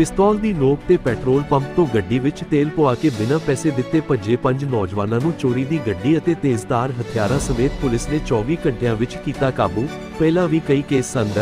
ਪਿਸਤੌਲ ਦੀ ਨੋਕ ਤੇ ਪੈਟਰੋਲ ਪੰਪ ਤੋਂ ਗੱਡੀ ਵਿੱਚ ਤੇਲ ਪਵਾ ਕੇ ਬਿਨਾਂ ਪੈਸੇ ਦਿੱਤੇ ਭੱਜੇ ਪੰਜ ਨੌਜਵਾਨਾਂ ਨੂੰ ਚੋਰੀ ਦੀ ਗੱਡੀ ਅਤੇ ਤੇਜ਼ਧਾਰ ਹਥਿਆਰਾਂ ਸਮੇਤ ਪੁਲਿਸ ਨੇ 24 ਘੰਟਿਆਂ ਵਿੱਚ ਕੀਤਾ ਕਾਬੂ। ਪਹਿਲਾਂ ਵੀ ਕਈ ਕੇਸ ਸਨ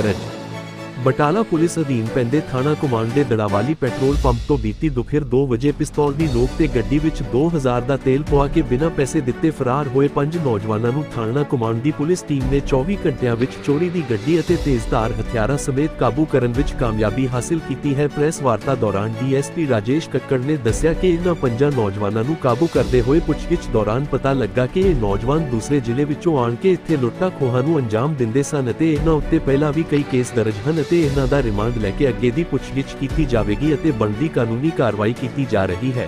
ਬਟਾਲਾ ਪੁਲਿਸ ਅਧੀਨ ਪੈਂਦੇ ਥਾਣਾ ਕਮਾਂਡ ਦੇ ਦੜਾਵਾਲੀ ਪੈਟਰੋਲ ਪੰਪ ਤੋਂ ਬੀਤੀ ਦੁਪਹਿਰ 2 ਵਜੇ ਪਿਸਤੌਲ ਦੀ ਨੋਕ ਤੇ ਗੱਡੀ ਵਿੱਚ 2000 ਦਾ ਤੇਲ ਪਵਾ ਕੇ ਬਿਨਾਂ ਪੈਸੇ ਦਿੱਤੇ ਫਰਾਰ ਹੋਏ ਪੰਜ ਨੌਜਵਾਨਾਂ ਨੂੰ ਥਾਣਾ ਕਮਾਂਡ ਦੀ ਪੁਲਿਸ ਟੀਮ ਨੇ 24 ਘੰਟਿਆਂ ਵਿੱਚ ਚੋਰੀ ਦੀ ਗੱਡੀ ਅਤੇ ਤੇਜ਼ਧਾਰ ਹਥਿਆਰਾਂ ਸਮੇਤ ਕਾਬੂ ਕਰਨ ਵਿੱਚ ਕਾਮਯਾਬੀ ਹਾਸਲ ਕੀਤੀ ਹੈ। ਪ੍ਰੈਸ ਵਾਰਤਾ ਦੌਰਾਨ ਡੀਐਸਪੀ ਰਾਜੇਸ਼ ਕੱਕੜ ਨੇ ਦੱਸਿਆ ਕਿ ਇਹਨਾਂ ਪੰਜਾਂ ਨੌਜਵਾਨਾਂ ਨੂੰ ਕਾਬੂ ਕਰਦੇ ਹੋਏ ਪੁੱਛਗਿੱਛ ਦੌਰਾਨ ਪਤਾ ਲੱਗਾ ਕਿ ਇਹ ਨੌਜਵਾਨ ਦੂਸਰੇ ਜ਼ਿਲ੍ਹੇ ਵਿੱਚੋਂ ਆਣ ਕੇ ਇੱਥੇ ਲੁੱਟਾਂ ਖੋਹਾਂ ਨੂੰ ਅੰਜਾਮ ਦਿੰਦੇ ਸਨ ਅਤੇ ਇਹਨਾਂ ਉੱਤੇ ਪਹਿਲਾਂ ਵੀ ਕਈ ਕੇਸ ਦਰਜ ਹਨ ਅਤੇ ਇਹਨਾਂ ਦਾ ਰਿਮਾਂਡ ਲੈ ਕੇ ਅੱਗੇ ਦੀ ਪੁੱਛਗਿੱਛ ਕੀਤੀ ਜਾਵੇਗੀ ਅਤੇ ਬਣਦੀ ਕਾਨੂੰਨੀ ਕਾਰਵਾਈ ਕੀਤੀ ਜਾ ਰਹੀ ਹੈ।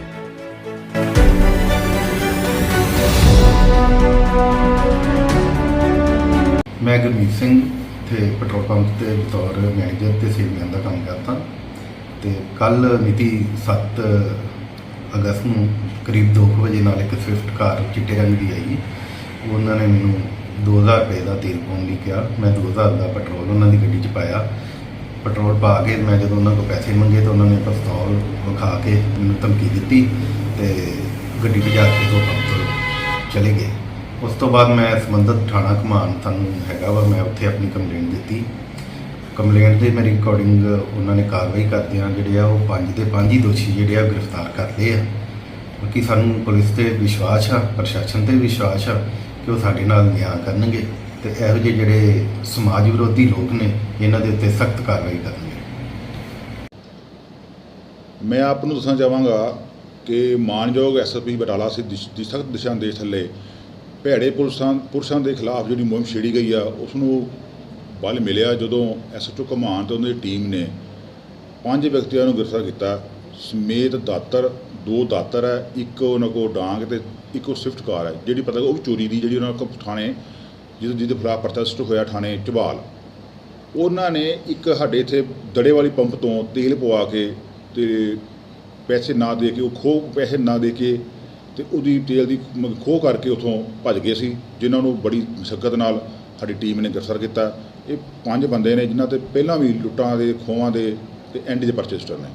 ਮੈਂ ਗੁਰਮੀਤ ਸਿੰਘ ਤੇ ਪੈਟਰੋਲ ਪੰਪ ਤੇ ਬਤੌਰ ਮੈਨੇਜਰ ਤੇ ਸੇਲਮੈਨ ਦਾ ਕੰਮ ਕਰਦਾ। ਤੇ ਕੱਲ ਮਿਤੀ 7 ਅਗਸਤ ਨੂੰ ਕਰੀਬ 2 ਵਜੇ ਨਾਲ ਇੱਕ ਸਵਿਫਟ ਕਾਰ ਚਿੱਟੇ ਰੰਗ ਦੀ ਆਈ। ਉਹਨਾਂ ਨੇ ਮੈਨੂੰ 2000 ਰੁਪਏ ਦਾ ਤੇਲ ਪਾਉਣ ਲਈ ਕਿਹਾ। ਮੈਂ 2000 ਦਾ ਪੈਟਰੋਲ ਉਹਨਾਂ ਦੀ ਗੱਡੀ 'ਚ ਪਾਇਆ। ਪੈਟਰੋਲ ਪਾ ਕੇ ਮੈਂ ਜਦੋਂ ਉਹਨਾਂ ਕੋਲ ਪੈਸੇ ਮੰਗੇ ਤਾਂ ਉਹਨਾਂ ਨੇ ਪਿਸਤੌਲ ਵਿਖਾ ਕੇ ਮੈਨੂੰ ਧਮਕੀ ਦਿੱਤੀ ਤੇ ਗੱਡੀ ਭਜਾ ਕੇ ਤੋਂ ਪੰਪ ਚਲੇ ਗਏ। ਉਸ ਤੋਂ ਬਾਅਦ ਮੈਂ ਸੰਬੰਧਿਤ ਥਾਣਾ ਕਮਾਨ ਸਾਨੂੰ ਹੈਗਾ ਵਾ, ਮੈਂ ਉੱਥੇ ਆਪਣੀ ਕੰਪਲੇਂਟ ਦਿੱਤੀ। ਕੰਪਲੇਂਟ ਦੇ ਮੇਰੀ ਰਿਕਾਰਡਿੰਗ ਉਹਨਾਂ ਨੇ ਕਾਰਵਾਈ ਕਰਦਿਆਂ ਜਿਹੜੇ ਆ ਉਹ ਪੰਜ ਦੇ ਪੰਜ ਹੀ ਦੋਸ਼ੀ ਜਿਹੜੇ ਆ ਗ੍ਰਿਫਤਾਰ ਕਰ ਲਏ ਆ। ਬਾਕੀ ਸਾਨੂੰ ਪੁਲਿਸ ਤੇ ਵਿਸ਼ਵਾਸ ਆ, ਪ੍ਰਸ਼ਾਸਨ ਤੇ ਵਿਸ਼ਵਾਸ ਆ ਕਿ ਉਹ ਸਾਡੇ ਨਾਲ ਨਿਆਂ ਕਰਨਗੇ। ਤੇ ਇਹੋ ਜਿਹੇ ਜਿਹੜੇ ਸਮਾਜ ਵਿਰੋਧੀ ਲੋਕ ਨੇ, ਇਹਨਾਂ ਦੇ ਉੱਤੇ ਸਖਤ ਕਾਰਵਾਈ ਕਰਨਗੇ ਮੈਂ ਆਪ ਨੂੰ ਦੱਸਣਾ ਚਾਹਾਂਗਾ ਕਿ ਮਾਨਯੋਗ ਐਸਐਸਪੀ ਬਟਾਲਾ ਸੇ ਦੀ ਸਖਤ ਦਿਸ਼ਾ ਨਿਰਦੇਸ਼ ਥੱਲੇ ਭੈੜੇ ਪੁਲਿਸਾਂ ਪੁਰਸ਼ਾਂ ਦੇ ਖਿਲਾਫ ਜਿਹੜੀ ਮੁਹਿੰਮ ਛੇੜੀ ਗਈ ਆ ਉਸ ਨੂੰ ਬਲ ਮਿਲਿਆ ਜਦੋਂ ਐਸਐਚਓ ਕਮਾਨ ਤੇ ਉਹਨਾਂ ਦੀ ਟੀਮ ਨੇ ਪੰਜ ਵਿਅਕਤੀਆਂ ਨੂੰ ਗ੍ਰਿਫਤਾਰ ਕੀਤਾ। ਸਮੇਤ ਦਾਤਰ, ਦੋ ਦਾਤਰ ਹੈ, ਇੱਕ ਉਹਨਾਂ ਕੋਲ ਡਾਂਗ ਤੇ ਇੱਕ ਉਹ ਸਵਿਫਟ ਕਾਰ ਹੈ। ਜਿਹੜੀ ਪਤਾ ਉਹ ਵੀ ਚੋਰੀ ਦੀ ਜਿਹੜੀ ਉਹਨਾਂ ਕੋਲ ਥਾਣੇ ਜਿਹਦੇ ਜਿਹਦੇ ਖਿਲਾਫ ਪਰਚਾ ਰਜਿਸਟਰ ਹੋਇਆ ਥਾਣੇ ਝਬਾਲ ਉਹਨਾਂ ਨੇ ਇੱਕ ਸਾਡੇ ਇੱਥੇ ਦੜੇ ਵਾਲੀ ਪੰਪ ਤੋਂ ਤੇਲ ਪਵਾ ਕੇ ਤੇ ਪੈਸੇ ਨਾ ਦੇ ਕੇ ਉਹ ਖੋਹ ਪੈਸੇ ਨਾ ਦੇ ਕੇ ਤੇ ਉਹਦੀ ਤੇਲ ਦੀ ਮ- ਖੋਹ ਕਰਕੇ ਉਥੋਂ ਭੱਜ ਗਏ ਸੀ, ਜਿਨ੍ਹਾਂ ਨੂੰ ਬੜੀ ਮੁਸ਼ਕਲ ਨਾਲ ਸਾਡੀ ਟੀਮ ਨੇ ਗ੍ਰਿਫਤਾਰ ਕੀਤਾ। ਇਹ ਪੰਜ ਬੰਦੇ ਨੇ ਜਿਨ੍ਹਾਂ ਤੇ ਪਹਿਲਾਂ ਵੀ ਲੁੱਟਾਂ ਦੇ, ਖੋਹਾਂ ਦੇ ਤੇ ਐਂਡੀ ਦੇ ਪਰਚੇ ਰਜਿਸਟਰ ਨੇ।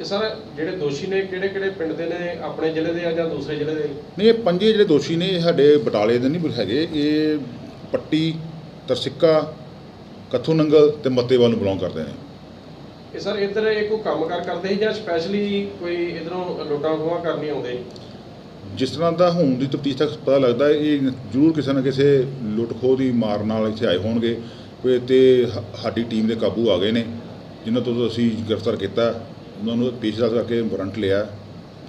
ਇਹ ਸਰ ਜਿਹੜੇ ਦੋਸ਼ੀ ਨੇ ਕਿਹੜੇ ਕਿਹੜੇ ਪਿੰਡ ਦੇ ਨੇ? ਆਪਣੇ ਜ਼ਿਲ੍ਹੇ ਦੇ ਆ ਜਾਂ ਦੂਸਰੇ ਜ਼ਿਲ੍ਹੇ ਦੇ? ਨਹੀਂ ਇਹ ਪੰਜੇ ਜਿਹੜੇ ਦੋਸ਼ੀ ਨੇ ਇਹ ਸਾਡੇ ਬਟਾਲੇ ਦੇ ਨਹੀਂ ਹੈਗੇ। ਇਹ ਪੱਟੀ ਤਰਸਿੱਕਾ ਕੱਥੂ ਨੰਗਲ ਤੇ ਮੱਤੇਵਾਲ ਨੂੰ ਬਿਲੋਂਗ ਕਰਦੇ ਨੇ। ਇਹ ਸਰ ਇੱਧਰ ਇਹ ਕੋਈ ਕੰਮਕਾਰ ਕਰਦੇ ਸੀ ਜਾਂ ਸਪੈਸ਼ਲੀ ਕੋਈ ਇਧਰੋਂ ਲੁੱਟਾਂ ਖੋਹਾਂ ਕਰਨੀ ਆਉਂਦੇ? ਜਿਸ ਤਰ੍ਹਾਂ ਦਾ ਹੁਣ ਦੀ ਤਫਤੀਸ਼ ਤੱਕ ਪਤਾ ਲੱਗਦਾ ਹੈ, ਇਹ ਜ਼ਰੂਰ ਕਿਸੇ ਨਾ ਕਿਸੇ ਲੁੱਟ ਖੋਹ ਦੀ ਮਾਰ ਨਾਲ ਇੱਥੇ ਆਏ ਹੋਣਗੇ। ਕੋਈ ਤੇ ਹ- ਸਾਡੀ ਟੀਮ ਦੇ ਕਾਬੂ ਆ ਗਏ ਨੇ ਜਿਨ੍ਹਾਂ ਤੋਂ ਅਸੀਂ ਗ੍ਰਿਫਤਾਰ ਕੀਤਾ। ਉਹਨਾਂ ਨੂੰ ਪੇਸ਼ਦਾਰ ਕਰਕੇ ਵਾਰੰਟ ਲਿਆ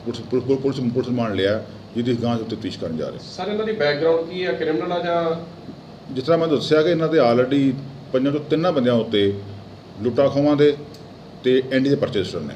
ਪੁਲਿਸ ਪੁਲਿਸ ਪੁਲਿਸ ਪੁਲਿਸ ਮਾਨ ਲਿਆ ਜਿਹਦੀ ਗਾਂਹ ਉੱਤੇ ਤਫਤੀਸ਼ ਕਰਨ ਜਾ ਰਹੇ ਸਰ ਇਹਨਾਂ ਦੀ ਬੈਕਗ੍ਰਾਉਂਡ ਕੀ ਆ ਕ੍ਰਿਮੀਨਲ ਆ ਜਾਂ ਜਿਸ ਤਰ੍ਹਾਂ ਮੈਂ ਦੱਸਿਆ ਕਿ ਇਹਨਾਂ ਦੇ ਆਲਰੇਡੀ ਪੰਜਾਂ ਤੋਂ ਤਿੰਨਾਂ ਬੰਦਿਆਂ ਉੱਤੇ ਲੁੱਟਾਂ ਖੋਹਾਂ ਦੇ ਤੇ ਐਂਡੀ ਦੇ ਪਰਚੇ ਰਜਿਸਟਰ ਨੇ।